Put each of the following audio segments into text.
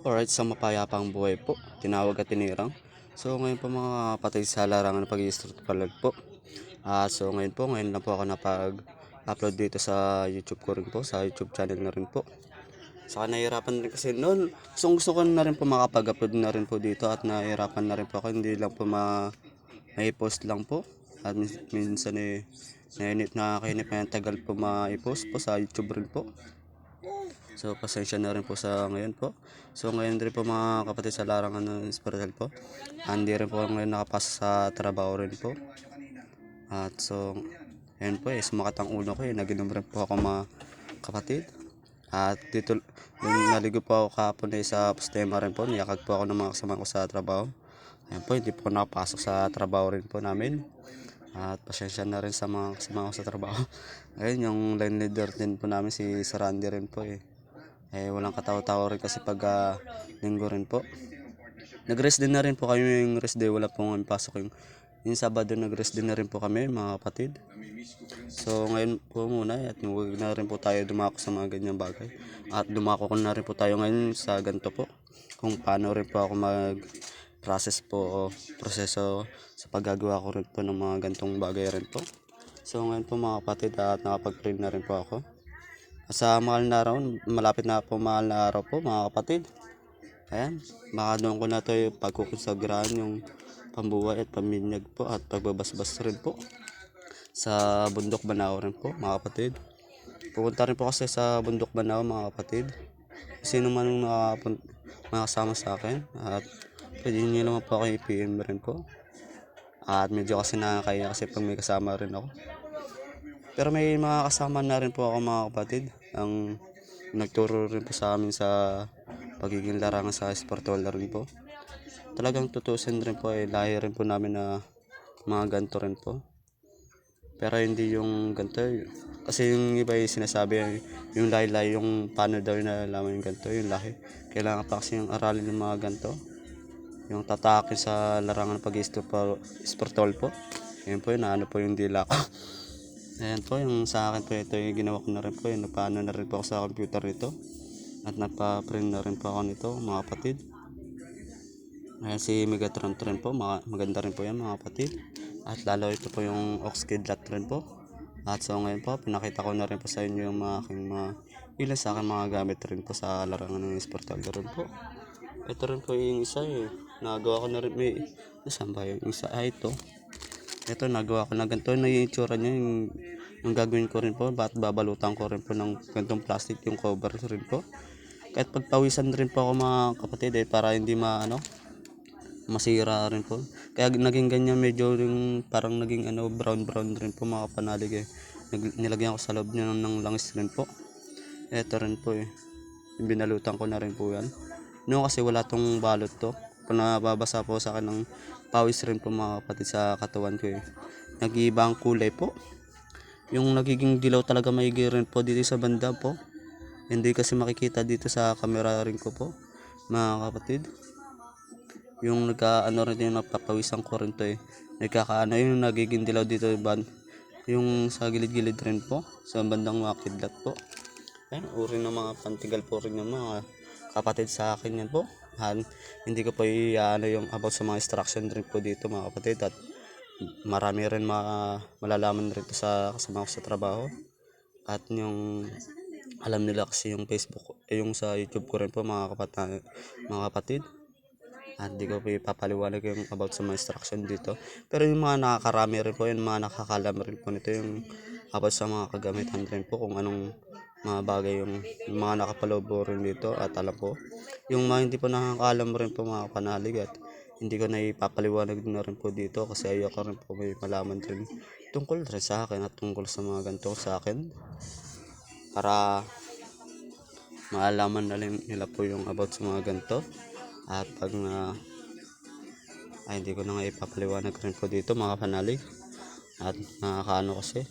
Alright, sa mapayapang buhay po, tinawag at tinirang. So ngayon po mga kapatid sa larangan ng pag-i-street po. Ah, so ngayon po, ngayon lang po ako napag-upload dito sa YouTube ko rin po, sa YouTube channel na rin po. Saka nahihirapan rin kasi noon, gusto, gusto ko na rin po makapag-upload na rin po dito at nahihirapan na rin po ako, hindi lang po ma post lang po. At min- minsan eh, nainip na kainip na tagal po ma-post po sa YouTube rin po. So, pasensya na rin po sa ngayon po. So, ngayon rin po mga kapatid sa larangan ng spiritual po. Hindi rin po ngayon nakapasa sa trabaho rin po. At so, ayun po eh, sumakat ang ulo ko eh. Naginom rin po ako mga kapatid. At dito, naligo po ako kahapon eh, sa postema rin po. Niyakag po ako ng mga kasama ko sa trabaho. Ayun po, hindi po nakapasok sa trabaho rin po namin. At pasensya na rin sa mga kasama ko sa trabaho. Ayun, yung line leader din po namin si Sir Randy rin po eh. Eh, walang katawa-tawa rin kasi pag ah, linggo rin po. Nag-rest din na rin po kami yung rest day. Wala po kami pasok yung, yung Sabado nag-rest din na rin po kami mga kapatid. So ngayon po muna at huwag na rin po tayo dumako sa mga ganyang bagay. At dumako ko na rin po tayo ngayon sa ganito po. Kung paano rin po ako mag process po o proseso sa paggagawa ko rin po ng mga gantong bagay rin po. So ngayon po mga kapatid at nakapag-print na rin po ako. Sa mahal na araw, malapit na po mahal na araw po mga kapatid. Ayan, baka doon ko na to yung pagkukonsagrahan yung pambuhay at paminyag po at pagbabasbas rin po sa bundok Banao rin po mga kapatid. Pupunta rin po kasi sa bundok Banao mga kapatid. Sino man ang makasama sa akin at pwede nyo naman po ako i-PM rin po. At medyo kasi nakakaya kasi pag may kasama rin ako. Pero may mga kasama na rin po ako mga kapatid. Ang nagturo rin po sa amin sa pagiging larangan sa sportola rin po. Talagang tutusin rin po eh, lahi rin po namin na mga ganto rin po. Pero hindi yung ganto. eh. Kasi yung iba yung sinasabi, yung lahi-lahi, yung paano daw yung nalalaman yung ganto, yung lahi. Kailangan pa kasi yung aralin ng mga ganto. Yung tatakin sa larangan ng pag-sportol po. Yun po yun, ano po yung dila ko. Ayan po, yung sa akin po ito yung ginawa ko na rin po. Yung paano na rin po ako sa computer nito. At nagpa-print na rin po ako nito, mga kapatid. Ayan si Megatron rin po, maganda rin po yan mga kapatid. At lalo ito po yung Oxkidlat rin po. At so ngayon po, pinakita ko na rin po sa inyo yung mga aking mga ilan sa akin mga gamit rin po sa larangan ng sportal rin po. Ito rin po yung isa eh. Nagawa ko na rin, may, nasaan ba yung isa? Ah, ito. Ito, nagawa ko na ganito. Na yung itsura niya, yung, yung gagawin ko rin po, ba't babalutan ko rin po ng ganitong plastic yung cover rin po. Kahit pagpawisan rin po ako mga kapatid eh, para hindi ma, ano, masira rin po. Kaya naging ganyan medyo yung parang naging ano brown brown rin po mga kapanalig eh. Nag, nilagyan ko sa loob niya ng langis rin po. Ito rin po eh. Binalutan ko na rin po yan. No kasi wala tong balot to. Kung nababasa po sa akin ng pawis rin po mga kapatid sa katawan ko eh. Nag-iiba ang kulay po. Yung nagiging dilaw talaga maigi rin po dito sa banda po. Hindi kasi makikita dito sa camera rin ko po mga kapatid yung nagka ano rin yung napapawisan ko rin to eh nagkakaano yung nagiging dilaw dito ban yung sa gilid-gilid rin po sa bandang mga kidlat po ayun uri ng mga pantigal po rin yung mga kapatid sa akin yan po Han, hindi ko po i-ano yung about sa mga instruction rin po dito mga kapatid at marami rin ma malalaman rin sa kasama ko sa trabaho. At yung alam nila kasi yung Facebook eh, yung sa YouTube ko rin po mga kapatid mga kapatid. At di ko po ipapaliwanag yung about sa mga instruction dito. Pero yung mga nakakarami rin po, yung mga nakakalam rin po nito yung about sa mga kagamitan rin po kung anong mga bagay yung, yung mga nakapalobo rin dito at alam po. Yung mga hindi po nakakalam rin po mga panalig at hindi ko na ipapaliwanag na rin po dito kasi ayoko rin po may malaman rin tungkol rin sa akin at tungkol sa mga ganito sa akin. Para maalaman na rin nila po yung about sa mga ganito. At pag na ay hindi ko na nga ipapaliwanag rin po dito mga panalig at nakakaano kasi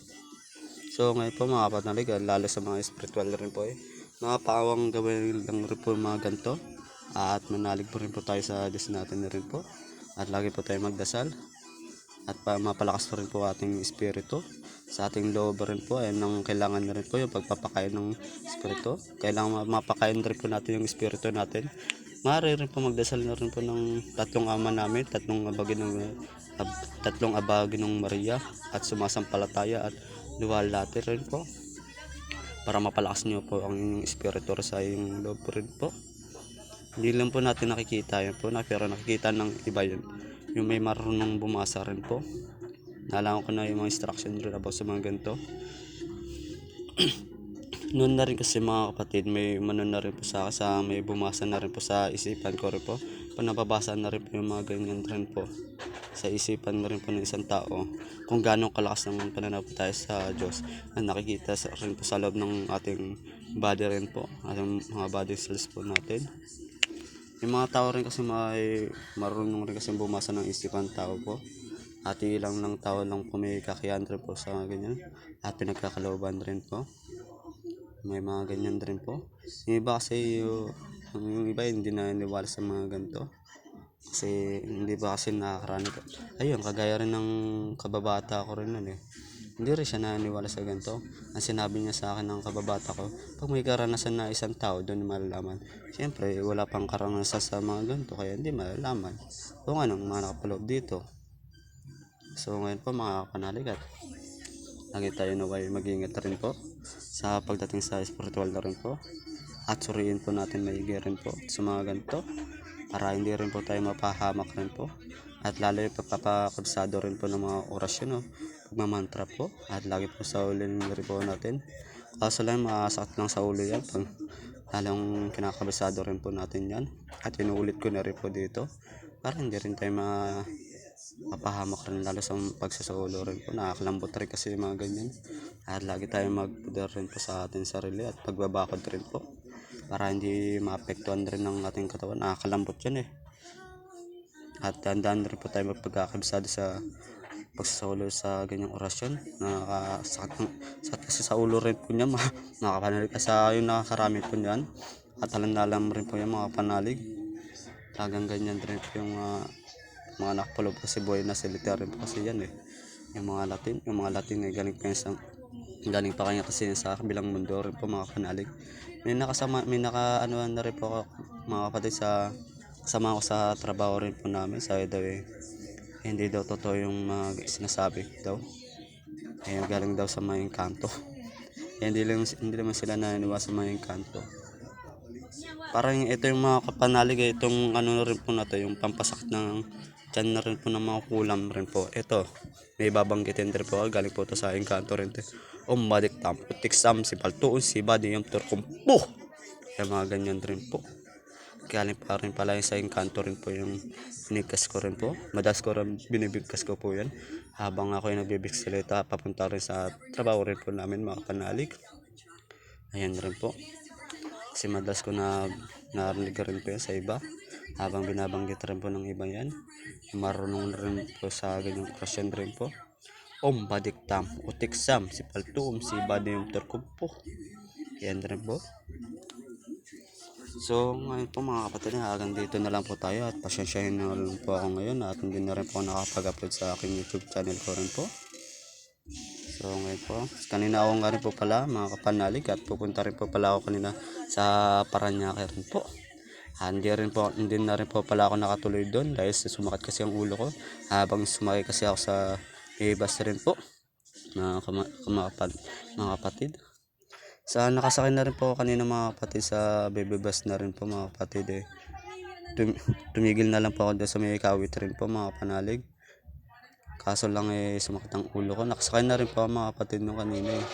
so ngayon po mga panalig ah, lalo sa mga spiritual rin po eh. Mga pawang gawin lang rin po mga ganito. At manalig po rin po tayo sa Diyos natin na rin po. At lagi po tayo magdasal. At pa mapalakas po rin po ating espiritu. Sa ating loob rin po ay nang kailangan na rin po yung pagpapakain ng espiritu. Kailangan ma- mapakain rin po natin yung espiritu natin. Maaari rin po magdasal na rin po ng tatlong ama namin, tatlong abagi ng ab- tatlong abagi ng Maria at sumasampalataya at luwalhati rin po para mapalakas niyo po ang inyong espiritu sa iyong loob rin po. Hindi lang po natin nakikita yun po na pero nakikita ng iba yun. Yung may marunong bumasa rin po. Nalaman ko na yung mga instruction rin about sa mga ganito. Noon na rin kasi mga kapatid, may mano na rin po sa sa may bumasa na rin po sa isipan ko rin po. Pag nababasa na rin po yung mga ganyan rin po sa isipan na rin po ng isang tao kung gaano kalakas ng pananaw po tayo sa Diyos na nakikita sa, rin po sa loob ng ating body rin po, ating mga body cells po natin. Yung mga tao rin kasi may marunong rin kasi bumasa ng isipan tao po. At ilang ng tao lang po may kakayahan rin po sa ganyan. At pinagkakalooban rin po. May mga ganyan rin po. Yung iba kasi yung, yung iba hindi na naniwala sa mga ganito. Kasi hindi ba kasi nakakaranig. Ayun, kagaya rin ng kababata ko rin nun eh. Hindi rin siya naniniwala sa ganito. Ang sinabi niya sa akin ng kababata ko, pag may karanasan na isang tao, doon malalaman. Siyempre, wala pang karanasan sa mga ganito, kaya hindi malalaman. Kung anong mga nakapaloob dito. So ngayon po mga kanaligat, lagi tayo naway mag-ingat rin po sa pagdating sa spiritual na rin po. At suriin po natin maigi rin po sa mga ganito para hindi rin po tayo mapahamak rin po. At lalo yung pagpapakabsado rin po ng mga orasyon, no? pagmamantra po. At lagi po sa ulin rin po natin. Kaso lang, makasakit lang sa ulo yan. Pag lalong kinakabsado rin po natin yan. At inuulit ko na rin po dito. Para hindi rin tayo ma mapahamak rin lalo sa pagsasaulo rin po. Nakakalambot rin kasi mga ganyan. At lagi tayo magpudar rin po sa ating sarili at pagbabakod rin po. Para hindi maapektuhan rin ng ating katawan. Nakakalambot yan eh. At tandaan rin po tayo magpagkakabisado sa pagsasaulo sa ganyang orasyon. Nakakasakit sakit kasi sa ulo rin po niya. Makapanalig kasi yung nakakarami po niyan. At alam na alam rin po yan mga panalig. Talagang ganyan rin po yung ah, mga nakapulog kasi buhay na silita rin po kasi yan eh. Yung mga Latin, yung mga Latin ay galing yan sa galing pa kanya kasi sa kabilang mundo rin po mga kanalig. May nakasama, may naka ano na rin po ako, mga kapatid sa kasama ko sa trabaho rin po namin sa daw eh, hindi daw totoo yung mga sinasabi daw. Eh, galing daw sa mga kanto. Eh, hindi lang hindi naman sila naniniwala sa mga kanto. Parang ito yung mga kapanalig, eh, itong ano rin po na to, yung pampasakit ng tiyan na rin po ng mga kulam rin po. Ito, may babanggitin rin po, galing po to sa kanto rin. Om badik tam, putik si paltuon, si badi yung turkum, po! Kaya mga ganyan rin po. Galing pa rin pala yung sa kanto rin po yung binigkas ko rin po. Madalas ko rin binibigkas ko po yan. Habang ako yung nagbibigsalita, papunta rin sa trabaho rin po namin mga panalig. Ayan rin po. Kasi madalas ko na narinig rin po sa iba. Habang binabanggit rin po ng iba yan. Marunong rin po sa ganyang okasyon rin po. Om badiktam, utiksam, si paltuum, si badiyum terkumpo. Yan rin po. So, ngayon po mga kapatid, hanggang dito na lang po tayo at pasensyahin na lang po ako ngayon at hindi na rin po nakapag-upload sa aking YouTube channel ko rin po. So ngayon po, kanina ako nga rin po pala mga kapanalig at pupunta rin po pala ako kanina sa Paranaque rin po. Ah, hindi rin po, hindi na rin po pala ako nakatuloy doon dahil sa sumakit kasi ang ulo ko. Habang sumakit kasi ako sa ibas rin po, mga, kama, mga, kapat- mga kapatid. Sa nakasakay na rin po kanina mga kapatid sa baby bus na rin po mga kapatid eh. Tum- tumigil na lang po ako doon sa may kawit rin po mga panalig. Kaso lang eh sumakit ang ulo ko. Nakasakay na rin po ako mga kapatid nung kanina eh.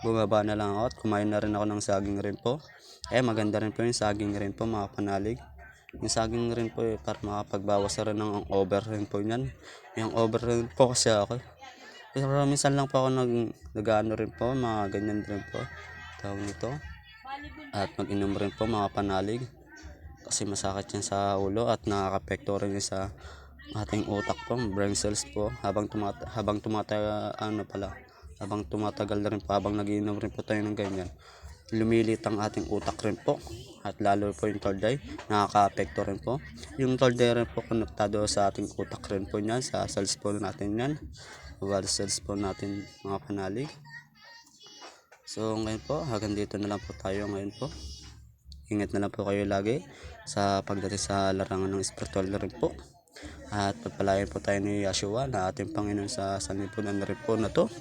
Bumaba na lang ako at kumain na rin ako ng saging rin po. Eh maganda rin po yung saging rin po mga panalig. Yung saging rin po eh, para makapagbawas rin ng over rin po yan. Yung over rin po kasi ako. Pero minsan lang po ako nag, nag-ano rin po, mga ganyan rin po. Tawag nito. At mag-inom rin po mga panalig. Kasi masakit yan sa ulo at nakakapekto rin sa ating utak po, brain cells po. Habang tumata habang tumata ano pala, habang tumatagal na rin po, habang nagiinom rin po tayo ng ganyan. Lumilit ang ating utak rin po. At lalo po yung third eye, nakaka-apekto rin po. Yung third eye rin po konektado sa ating utak rin po niyan, sa cells po natin yan. Bawal cells po natin mga panalig. So ngayon po, hanggang dito na lang po tayo ngayon po. Ingat na lang po kayo lagi. sa pagdating sa larangan ng spiritual na rin po. At pagpalain po tayo ni Yeshua na ating Panginoon sa sanlibunan na rin po na to.